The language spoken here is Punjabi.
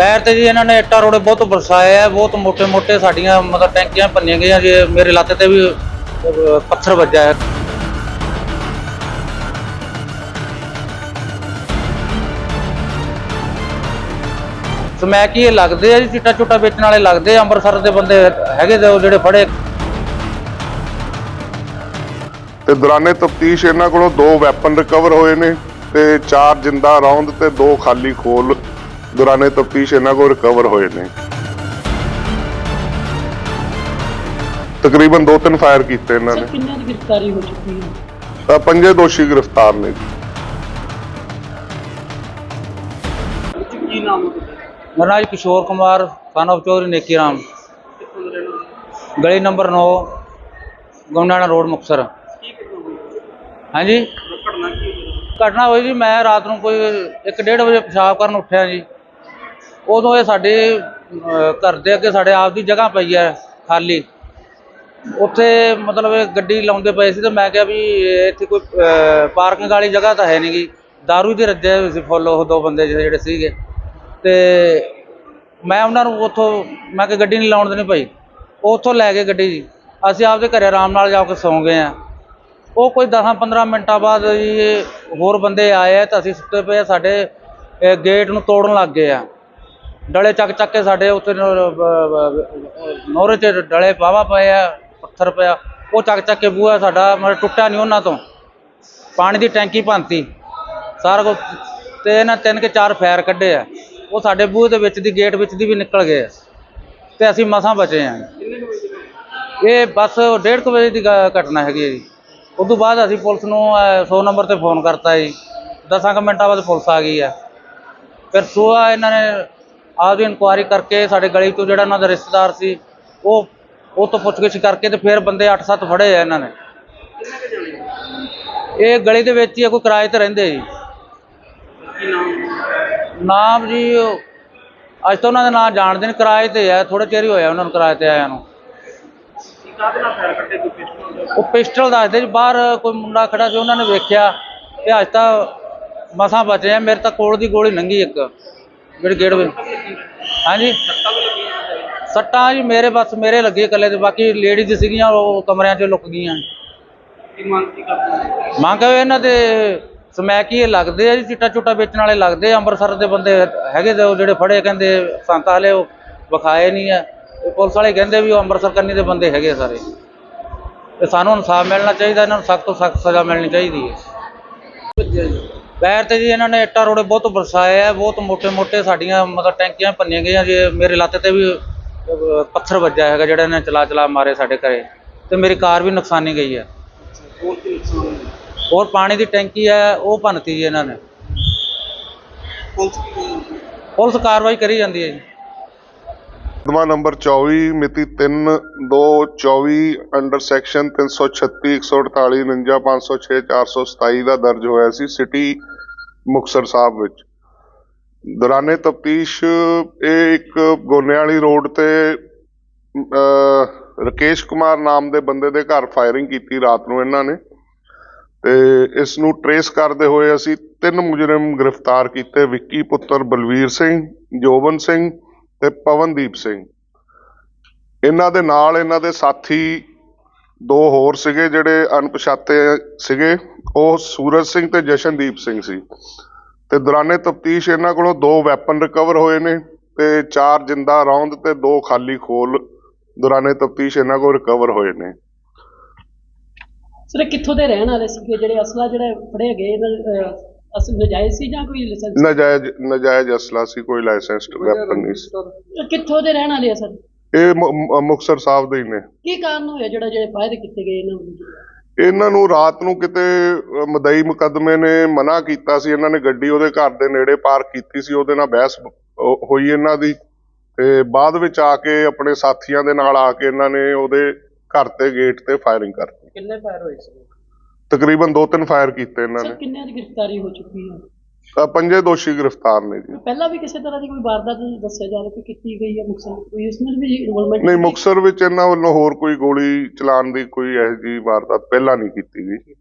ਪੈਰ ਤੇ ਜੀ ਇਹਨਾਂ ਨੇ ਇੱਟਾਂ ਰੋੜੇ ਬਹੁਤ ਵਰਸਾਏ ਆ, ਬਹੁਤ ਮੋٹے-ਮੋٹے ਸਾਡੀਆਂ ਮਤਲਬ ਟੈਂਕੀਆਂ ਭੰਨੀਆਂ ਗਈਆਂ ਜੀ, ਮੇਰੇ ਲੱਤ ਤੇ ਵੀ ਪੱਥਰ ਵੱਜਾ ਹੈ ਸਮੈਕ ਹੀ ਇਹ ਲੱਗਦੇ ਆ ਜੀ, ਚਿੱਟਾ ਚੁੱਟਾ ਵੇਚਣ ਵਾਲੇ ਲੱਗਦੇ ਆ, ਅੰਮ੍ਰਿਤਸਰ ਦੇ ਬੰਦੇ ਹੈਗੇ ਤੇ ਜਿਹੜੇ ਫੜੇ? ਤੇ ਦੌਰਾਨੇ ਤਫਤੀਸ਼ ਇਹਨਾਂ ਕੋਲੋਂ ਦੋ ਵੈਪਨ ਰਿਕਵਰ ਹੋਏ ਨੇ ਤੇ ਚਾਰ ਜਿੰਦਾ ਰੌਂਦ ਤੇ ਦੋ ਖਾਲੀ ਖੋਲ ਦੌਰਾਨੇ ਤਫਤੀਸ਼ ਇਹਨਾਂ ਕੋਲ ਰਿਕਵਰ ਹੋਏ ਨੇ। ਤਕਰੀਬਨ ਦੋ ਤਿੰਨ ਫਾਇਰ ਕੀਤੇ ਇਹਨਾਂ ਨੇ। ਕਿੰਨਾਂ ਦੀ ਗ੍ਰਿਫਤਾਰੀ ਹੋ ਚੁੱਕੀ ਹੈ? ਤਾਂ ਪੰਜੇ ਦੋਸ਼ੀ ਗ੍ਰਿਫਤਾਰ ਨੇ ਕੀ ਨਾਮ ਹੈ? ਮੇਰਾ ਨਾਮ ਜੀ ਕਿਸ਼ੋਰ ਕੁਮਾਰ ਸਨ of ਚੌਧਰੀ ਨੇਕੀ ਰਾਮ ਗਲੀ ਨੰਬਰ 9 ਗਮਨਾਣਾ ਰੋਡ ਮੁਕਤਸਰ। ਹਾਂਜੀ? ਘਟਨਾ ਹੋਈ? ਜੀ ਮੈਂ ਰਾਤ ਨੂੰ ਕੋਈ 1:30 ਵਜੇ ਪਿਸ਼ਾਬ ਕਰਨ ਉੱਠਿਆ ਜੀ। ਉਦੋਂ ਇਹ ਸਾਡੇ ਘਰ ਦੇ ਅੱਗੇ ਸਾਡੇ ਆਪ ਦੀ ਜਗ੍ਹਾ ਪਈ ਹੈ ਖਾਲੀ। ਉੱਥੇ ਮਤਲਬ ਇਹ ਗੱਡੀ ਲਾਉਂਦੇ ਪਏ ਸੀ ਤੇ ਮੈਂ ਕਿਹਾ ਵੀ ਇੱਥੇ ਕੋਈ ਪਾਰਕਿੰਗ ਵਾਲੀ ਜਗ੍ਹਾ ਤਾਂ ਹੈ ਨਹੀਂ ਗੀ। दारू ਦੇ ਰੱਜੇ ਹੋਏ ਸੀ ਫੁੱਲ ਉਹ ਦੋ ਬੰਦੇ ਜਿਹੜੇ ਸੀਗੇ। ਤੇ ਮੈਂ ਉਹਨਾਂ ਨੂੰ ਉੱਥੋਂ ਮੈਂ ਕਿ ਗੱਡੀ ਨਹੀਂ ਲਾਉਣ ਦੇਣੀ ਭਾਈ। ਉਹ ਉੱਥੋਂ ਲੈ ਗਏ ਗੱਡੀ ਜੀ। ਅਸੀਂ ਆਪਦੇ ਘਰੇ ਆਰਾਮ ਨਾਲ ਜਾ ਕੇ ਸੌਂ ਗਏ ਆ ਉਹ ਕੋਈ 10-15 ਮਿੰਟਾਂ ਬਾਅਦ ਜੀ ਹੋਰ ਬੰਦੇ ਆਏ ਆ ਤਾਂ ਅਸੀਂ ਸੁੱਤੇ ਪਏ ਆ, ਸਾਡੇ ਗੇਟ ਨੂੰ ਤੋੜਨ ਲੱਗ ਗਏ ਆ। ਡਲੇ ਚੱਕ ਚੱਕ ਕੇ ਸਾਡੇ ਉੱਥੇ ਨੋਰੇ 'ਚ ਡਲੇ ਵਾਹਵਾ ਪਏ ਆ, ਪੱਥਰ ਪਿਆ। ਉਹ ਚੱਕ ਚੱਕ ਕੇ ਬੂਹਾ ਸਾਡਾ ਮਤਲਬ ਟੁੱਟਿਆ ਨਹੀਂ ਉਹਨਾਂ ਤੋਂ। ਪਾਣੀ ਦੀ ਟੈਂਕੀ ਭੰਤੀ ਸਾਰਾ ਕੁਝ ਤੇ ਇਹਨਾਂ ਤਿੰਨ ਕੇ ਚਾਰ ਫਾਇਰ ਕੱਢੇ ਆ। ਉਹ ਸਾਡੇ ਬੂਹੇ ਦੇ ਵਿੱਚ ਦੀ ਗੇਟ ਵਿੱਚ ਦੀ ਵੀ ਨਿਕਲ ਗਏ ਆ। ਤੇ ਅਸੀਂ ਮਸਾਂ ਬਚੇ ਆ। ਇਹ ਬਸ 1:30 ਵਜੇ ਦੀ ਗ- ਘਟਨਾ ਹੈਗੀ ਹੈ ਜੀ। ਉਸ ਤੋਂ ਬਾਅਦ ਅਸੀਂ ਪੁਲਿਸ ਨੂੰ 100 ਨੰਬਰ ਤੇ ਫੋਨ ਕਰਤਾ ਜੀ। 10 ਕੁ ਮਿੰਟਾਂ ਬਾਅਦ ਪੁਲਿਸ ਆ ਗਈ ਆ। ਫਿਰ ਸੁਆ ਇਹਨਾਂ ਨੇ ਆਪਦੀ ਇਨਕੁਆਇਰੀ ਕਰਕੇ ਸਾਡੇ ਗਲੀ ਤੋਂ ਜਿਹੜਾ ਉਹਨਾਂ ਦਾ ਰਿਸ਼ਤੇਦਾਰ ਸੀ ਉਹ ਉਹ ਤੋਂ ਪੁੱਛਗਿੱਛ ਕਰਕੇ ਤੇ ਫਿਰ ਬੰਦੇ 8-7 ਫੜੇ ਆ ਇਹਨਾਂ ਨੇ। ਇਹ ਗਲੀ ਦੇ ਵਿੱਚ ਹੀ ਆ, ਕੋਈ ਕਿਰਾਏ ਤੇ ਰਹਿੰਦੇ ਜੀ। ਨਾਮ ਜੀ ਅੱਜ ਤਾਂ ਉਹਨਾਂ ਦੇ ਨਾਂ ਜਾਣਦੇ ਨੇ ਕਿਰਾਏ ਤੇ ਆ ਥੋੜੇ ਚਿਰ ਹੀ ਹੋਇਆ ਉਹਨਾਂ ਨੂੰ ਕਿਰਾਏ ਤੇ ਆਇਆ ਨੂੰ। ਉਹ ਪਿਸਟਲ ਦੱਸਦੇ ਜੀ ਬਾਹਰ ਕੋਈ ਮੁੰਡਾ ਖੜਾ ਸੀ ਉਹਨਾਂ ਨੇ ਵੇਖਿਆ ਤੇ ਅੱਜ ਤਾਂ ਮਸਾਂ ਬਚੇ ਆ ਮੇਰੇ ਤਾਂ ਕੋਲ ਦੀ ਗੋਲੀ ਲੰਗੀ ਇੱਕ। ਜਿਹੜੀ ਗੇੜ ਵਿੱਚ ਹਾਂਜੀ। ਸੱਟਾਂ ਜੀ ਮੇਰੇ ਬਸ ਮੇਰੇ ਲੱਗੇ ਇਕੱਲੇ ਤੇ ਬਾਕੀ ਲੇਡੀਜ਼ ਸੀਗੀਆਂ ਉਹ ਕਮਰਿਆਂ 'ਚ ਲੁਕ ਗਈਆਂ। ਮੰਗ ਇਹਨਾਂ ਦੇ ਸਮੈਕ ਲੱਗਦੇ ਆ ਜੀ ਚਿੱਟਾ ਚੁੱਟਾ ਵੇਚਣ ਵਾਲੇ ਲੱਗਦੇ ਆ ਅੰਮ੍ਰਿਤਸਰ ਦੇ ਬੰਦੇ ਹੈਗੇ ਤੇ ਉਹ ਜਿਹੜੇ ਫੜੇ ਕਹਿੰਦੇ ਸੰਤਾ ਹਲੇ ਉਹ ਵਿਖਾਏ ਨਹੀਂ ਆ। ਪੁਲਿਸ ਵਾਲੇ ਕਹਿੰਦੇ ਵੀ ਉਹ ਅੰਮ੍ਰਿਤਸਰ ਕੰਨੀ ਦੇ ਬੰਦੇ ਹੈਗੇ ਸਾਰੇ। ਤੇ ਸਾਨੂੰ ਇਨਸਾਫ ਮਿਲਣਾ ਚਾਹੀਦਾ ਇਹਨਾਂ ਨੂੰ ਸਖਤ ਤੋਂ ਸਖਤ ਸਜ਼ਾ ਮਿਲਣੀ ਚਾਹੀਦੀ ਹੈ। ਵੈਰ ਤੇ ਜੀ ਇਹਨਾਂ ਨੇ ਇੱਟਾਂ ਰੋੜੇ ਬਹੁਤ ਵਰਸਾਏ ਆ ਬਹੁਤ ਮੋਟੇ ਮੋਟੇ ਸਾਡੀਆਂ ਮਤਲਬ ਟੈਂਕੀਆਂ ਭੰਨੀਆਂ ਗਈਆਂ ਜੇ ਮੇਰੇ ਲੱਤ ਤੇ ਵੀ ਪੱਥਰ ਵੱਜਾ ਹੈਗਾ ਜਿਹੜਾ ਇਹਨਾਂ ਚਲਾ-ਚਲਾ ਮਾਰੇ ਸਾਡੇ ਘਰੇ। ਤੇ ਮੇਰੀ ਕਾਰ ਵੀ ਨੁਕਸਾਨੀ ਗਈ ਹੈ ਹੋਰ ਪਾਣੀ ਦੀ ਟੈਂਕੀ ਹੈ ਉਹ ਭੰਨਤੀ ਜੀ ਇਹਨਾਂ ਨੇ। ਪੁਲਿਸ ਕੀ ਕਹਿੰਦੀ ਹੈ? ਪੁਲਿਸ ਕਾਰਵਾਈ ਕਰੀ ਜਾਂਦੀ ਹੈ ਜੀ। ਮੁਕੱਦਮਾ ਨੰਬਰ 24 ਮਿਤੀ 3/2/24 ਅੰਡਰ ਸੈਕਸ਼ਨ 336 148 49 506 427 ਦਾ ਦਰਜ ਹੋਇਆ ਸੀ। ਸਿਟੀ ਮੁਕਤਸਰ ਸਾਹਿਬ ਵਿੱਚ। ਦੌਰਾਨੇ ਤਫਤੀਸ਼ ਇਹ ਇੱਕ ਗੋਨੇ ਵਾਲੀ ਰੋਡ ਤੇ ਅਹ, ਰਕੇਸ਼ ਕੁਮਾਰ ਨਾਮ ਦੇ ਬੰਦੇ ਦੇ ਘਰ ਫਾਇਰਿੰਗ ਕੀਤੀ ਰਾਤ ਨੂੰ ਇਹਨਾਂ ਨੇ। ਤੇ ਇਸ ਨੂੰ ਟਰੇਸ ਕਰਦੇ ਹੋਏ ਅਸੀਂ ਤਿੰਨ ਮੁਜਰਮ ਗ੍ਰਿਫਤਾਰ ਕੀਤੇ ਵਿੱਕੀ ਪੁੱਤਰ ਬਲਵੀਰ ਸਿੰਘ ਜੋਬਨ ਸਿੰਘ ਤੇ ਪਵਨਦੀਪ ਸਿੰਘ। ਇਹਨਾਂ ਦੇ ਨਾਲ ਇਹਨਾਂ ਦੇ ਸਾਥੀ ਦੋ ਹੋਰ ਸੀਗੇ ਜਿਹੜੇ ਅਣਪਛਾਤੇ ਸੀਗੇ। ਉਹ ਸੂਰਜ ਸਿੰਘ ਤੇ ਜਸ਼ਨਦੀਪ ਸਿੰਘ ਸੀ। ਤੇ ਦੌਰਾਨੇ ਤਫਤੀਸ਼ ਇਹਨਾਂ ਕੋਲੋਂ ਦੋ ਵੈਪਨ ਰਿਕਵਰ ਹੋਏ ਨੇ ਤੇ ਚਾਰ ਜਿੰਦਾ ਰੌਂਦ ਤੇ ਦੋ ਖਾਲੀ ਖੋਲ ਦੌਰਾਨੇ ਤਫਤੀਸ਼ ਇਹਨਾਂ ਕੋਲ ਰਿਕਵਰ ਹੋਏ ਨੇ। ਸਰ ਕਿੱਥੋਂ ਦੇ ਰਹਿਣ ਵਾਲੇ ਸੀਗੇ? ਜਿਹੜੇ ਅਸਲਾ ਜਿਹੜੇ ਫੜੇ ਗਏ ਇਹਨਾਂ ਅਸਲ ਨਜਾਇਜ਼ ਸੀ ਜਾਂ ਕੋਈ ਲਾਇਸੈਂਸ ਨਜਾਇਜ਼ ਨਜਾਇਜ਼ ਅਸਲਾ ਸੀ ਕੋਈ ਲਾਇਸੈਂਸਡ ਵੈਪਨ ਨਹੀਂ ਸੀ। ਕਿੱਥੋਂ ਦੇ ਰਹਿਣ ਵਾਲੇ ਆ ਸਰ? ਇਹ ਮੁ- ਮੁ- ਮੁਕਤਸਰ ਸਾਹਿਬ ਦੇ ਹੀ ਨੇ। ਕੀ ਕਾਰਨ ਹੋਇਆ ਜਿਹੜਾ ਜਿਹੜੇ ਫਾਇਰ ਕੀਤੇ ਗਏ ਇਹਨਾਂ ਨੂੰ? ਇਹਨਾਂ ਨੂੰ ਰਾਤ ਨੂੰ ਕਿਤੇ ਮਦਈ ਮੁਕੱਦਮੇ ਨੇ ਮਨਾ ਕੀਤਾ ਸੀ ਇਹਨਾਂ ਨੇ ਗੱਡੀ ਉਹਦੇ ਘਰ ਦੇ ਨੇੜੇ ਪਾਰਕ ਕੀਤੀ ਸੀ ਉਹਦੇ ਨਾਲ ਬਹਿਸ ਹੋਈ ਇਹਨਾਂ ਦੀ। ਤੇ ਬਾਅਦ ਵਿੱਚ ਆ ਕੇ ਆਪਣੇ ਸਾਥੀਆਂ ਦੇ ਨਾਲ ਆ ਕੇ ਇਹਨਾਂ ਨੇ ਉਹਦੇ ਘਰ ਤੇ ਗੇਟ ਤੇ ਫਾਇਰਿੰਗ ਕਰਤੀ। ਕਿੰਨੇ ਫਾਇਰ ਹੋਏ ਸੀ? ਤਕਰੀਬਨ ਦੋ ਤਿੰਨ ਫਾਇਰ ਕੀਤੇ ਇਹਨਾਂ ਸਰ ਨੇ। ਕਿੰਨਿਆਂ ਦੀ ਗ੍ਰਿਫਤਾਰੀ ਹੋ ਚੁੱਕੀ ਹੈ? ਤਾਂ ਪੰਜੇ ਦੋਸ਼ੀ ਗ੍ਰਿਫਤਾਰ ਨੇ ਜੀ। ਪਹਿਲਾਂ ਵੀ ਕਿਸੇ ਤਰ੍ਹਾਂ ਦੀ ਕੋਈ ਵਾਰਦਾਤ ਦੱਸਿਆ ਜਾ ਰਿਹਾ ਕਿ ਕੀਤੀ ਗਈ ਹੈ ਮੁਕਸਰ? ਕੋਈ ਇਸ ਨਾਲ ਵੀ ਇਨਵੋਲਵਮੈਂਟ ਨਹੀਂ ਮੁਕਸਰ ਵਿੱਚ ਇਹਨਾਂ ਵੱਲੋਂ ਹੋਰ ਕੋਈ ਗੋਲੀ ਚਲਾਉਣ ਦੀ ਕੋਈ ਇਹੋ ਜਿਹੀ ਵਾਰਦਾਤ ਪਹਿਲਾਂ ਨਹੀਂ ਕੀਤੀ ਗਈ।